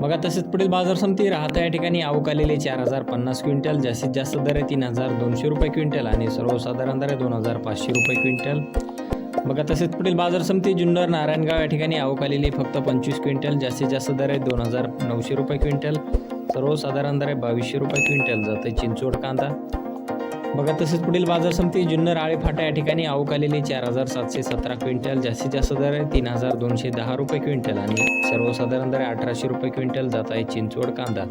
बघा तसेच पुढील बाजार समिती राहता या ठिकाणी आवक आलेले चार हजार पन्नास क्विंटल जास्तीत जास्त दर आहे तीन हजार दोनशे रुपये क्विंटल आणि सर्वसाधारण दर आहे दोन हजार पाचशे रुपये क्विंटल. बघा तसेच पुढील बाजार समिती जुन्नर नारायणगाव या ठिकाणी आवक आलेली फक्त पंचवीस क्विंटल जास्तीत जास्त दर आहे दोन हजार नऊशे रुपये क्विंटल. सर्वसाधारण दर आहे बावीसशे रुपये क्विंटल जाते चिंचवड कांदा. बघा तसेच पुढील बाजार समिती जुन्नर आळे फाटा या ठिकाणी आवक आलेली चार हजार सातशे सतरा क्विंटल जास्तीत जास्त दर आहे तीन हजार दोनशे दहा रुपये क्विंटल आणि सर्वसाधारण दर आहे अठराशे रुपये क्विंटल जात आहे चिंचवड कांदा.